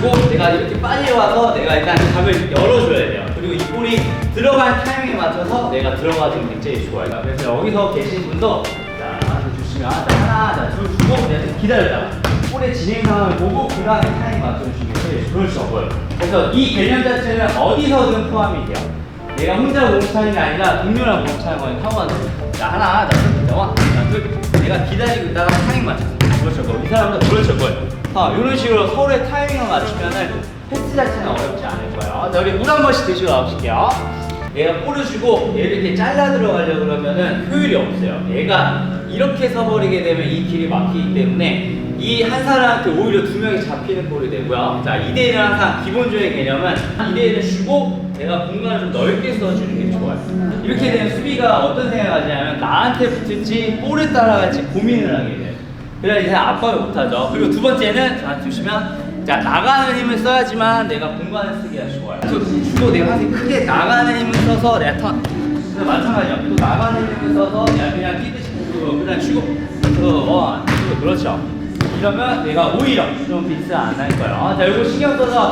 주고 내가 이렇게 빨리 와서 내가 일단 각을 열어줘야 돼요. 그리고 이 볼이 들어갈 타이밍에 맞춰서 내가 들어가주면 굉장히 좋아요. 그래서 여기서 계신 분도 자 주시면 자, 하나 자 둘 주고 내가 기다렸다가 볼의 진행 상황을 보고 그 다음에 타이밍 맞춰주시면 돼요. 그렇죠. 뭐요. 그래서 이 개념 자체는 어디서든 포함이 돼요. 내가 혼자 몸차는 게 아니라 동료랑 몸차는 거는 상관없어요. 자 하나, 자 둘, 자 원, 자 둘. 내가 기다리고 있다가 타이밍 맞춰서 그렇죠. 거. 이 사람도 그렇죠. 거예요. 아 이런 식으로 서로의 타이밍을 맞추면은 패스 자체는 어렵지 않을 거예요. 자 우리 물 한 번씩 드시고 나오실게요. 얘가 볼을 주고 얘를 이렇게 잘라 들어가려고 그러면은 효율이 없어요. 얘가 이렇게 서버리게 되면 이 길이 막히기 때문에 이 한 사람한테 오히려 두 명이 잡히는 볼이 되고요. 자, 2대1은 항상 기본적인 개념은 2대1은 주고 내가 공간을 좀 넓게 써주는 게 좋아요. 이렇게 되면 수비가 어떤 생각을 하냐면 나한테 붙을지 볼을 따라갈지 고민을 하게 돼요. 그래야 이제 압박을 못하죠. 그리고 두 번째는 저한테 주시면 자 나가는 힘을 써야지만 내가 공간을 쓰기가 좋아요. 또 주로 내가 항상 크게 나가는 힘을 써서 내가 턴. 그래서 마찬가지야. 또 나가는 힘을 써서 내가 그냥 뛰듯이 그 그냥 주고 그 원, 투 그렇죠. 이러면 내가 오히려 좀 비스 안할 거예요. 자 이거 신경 써서